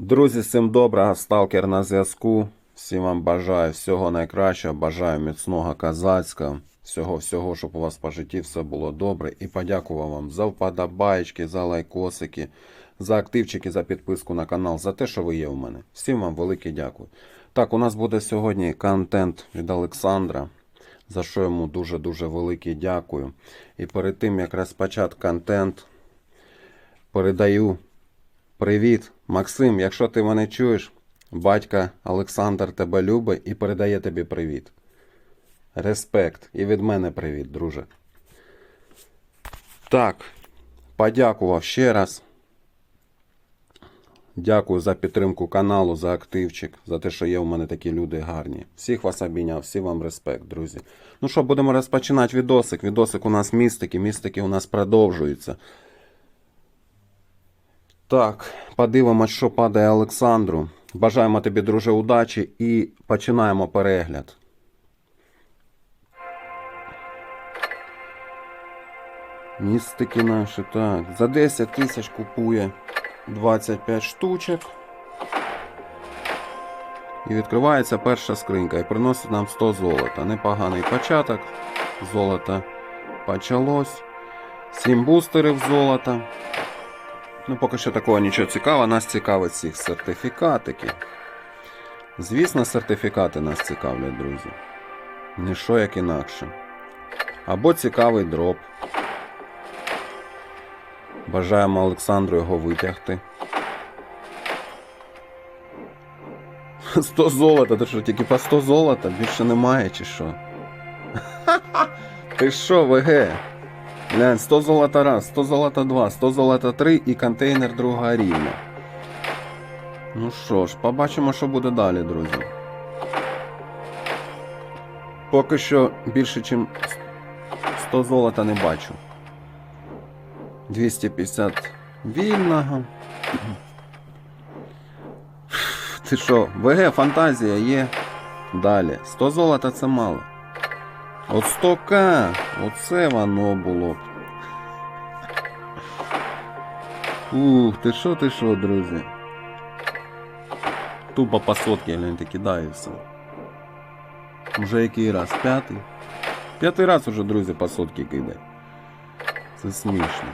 Друзі, всім доброго, сталкер на зв'язку. Всім вам бажаю всього найкращого, бажаю міцного козацького, всього всього, щоб у вас по житті все було добре. І подякую вам за вподобаєчки, за лайкосики, за активчики, за підписку на канал, за те, що ви є у мене. Всім вам велике дякую. Так, у нас буде сьогодні контент від Олександра, за що йому дуже-дуже велике дякую. І перед тим, як розпочати контент, передаю Привіт, Максим. Якщо ти мене чуєш, батька Олександр тебе любить і передає тобі привіт. Респект. І від мене привіт, друже. Так, подякував ще раз. Дякую за підтримку каналу, за активчик, за те, що є у мене такі люди гарні. Всіх вас обійняв, всі вам респект, друзі. Ну що, будемо розпочинати відосик. Відосик у нас містики, містики у нас продовжуються. Так, подивимось, що падає Олександру. Бажаємо тобі, друже, удачі і починаємо перегляд. Містики наші, так. За 10 тисяч купує 25 штучок. І відкривається перша скринька і приносить нам 100 золота. Непоганий початок. Золото почалось. 7 бустерів золота. Ну, поки що такого нічого цікавого. Нас цікавить всіх сертифікатики. Звісно, сертифікати нас цікавлять, друзі. Ніщо як інакше. Або цікавий дроп. Бажаємо Олександру його витягти. 100 золота, ти що, тільки по 100 золота? Більше немає чи що? Ти що, ВГ? Глянь, 100 золота раз, 100 золота два, 100 золота три і контейнер другого рівня. Ну що ж, побачимо, що буде далі, друзі. Поки що більше, ніж 100 золота не бачу. 250 вільного. Ти що, ВГ, фантазія є. Далі. 100 золота це мало. От 100к, оце воно було б. Ух, ти що, ти що, друзі? Тупо по сотки гляньте, кидаю все. Уже який раз? П'ятий? П'ятий раз уже, друзі, по сотки кидає. Це смішно.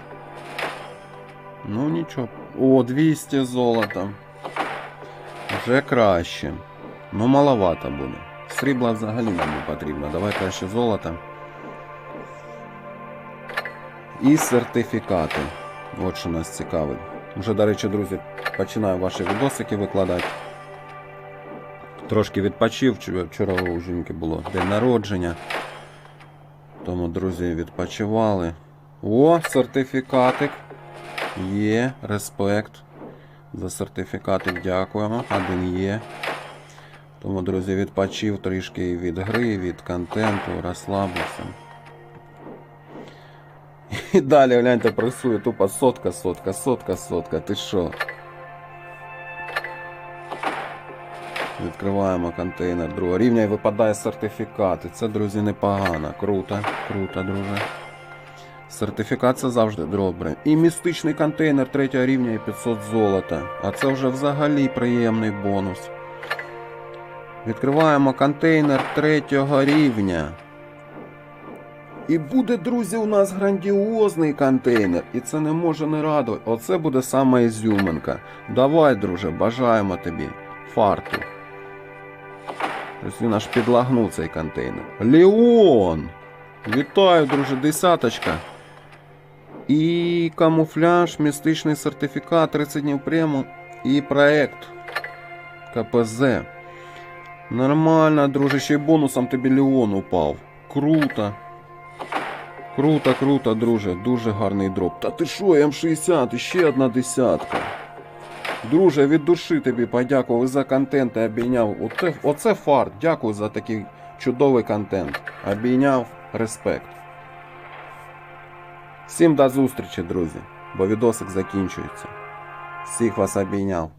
Ну нічого. О, 200 золота. Вже краще. Ну маловато буде. Срібла взагалі нам не потрібно. Давай краще золото. І сертифікати. От що нас цікавить. Вже, до речі, друзі, починаю ваші відосики викладати. Трошки відпочив. Вчора- у жінки було день народження. Тому, друзі, відпочивали. О, сертифікатик. Є, респект. За сертифікатик дякуємо. Один є. Тому, друзі, відпочив трішки від гри, від контенту, розслабився. І далі, гляньте, пресує тупо сотка, сотка, сотка, сотка. Ти що? Відкриваємо контейнер другого рівня і випадає сертифікат. І це, друзі, непогано. Круто, круто, друже. Сертифікат це завжди добре. І містичний контейнер третього рівня і 500 золота. А це вже взагалі приємний бонус. Відкриваємо контейнер третього рівня. І буде, друзі, у нас грандіозний контейнер. І це не може не радувати. Оце буде сама ізюминка. Давай, друже, бажаємо тобі фарту. Ось він аж підлагнув цей контейнер. Леон! Вітаю, друже, десяточка. І камуфляж, містичний сертифікат, 30 днів прему і проект КПЗ. Нормально, друже, ще й бонусом тобі Леон упав. Круто. Круто, круто, друже. Дуже гарний дроп. Та ти що, М60, ще одна десятка. Друже, від душі тобі подякував за контент і обійняв. Оце, оце фарт. Дякую за такий чудовий контент. Обійняв респект. Всім до зустрічі, друзі, бо відосик закінчується. Всіх вас обійняв.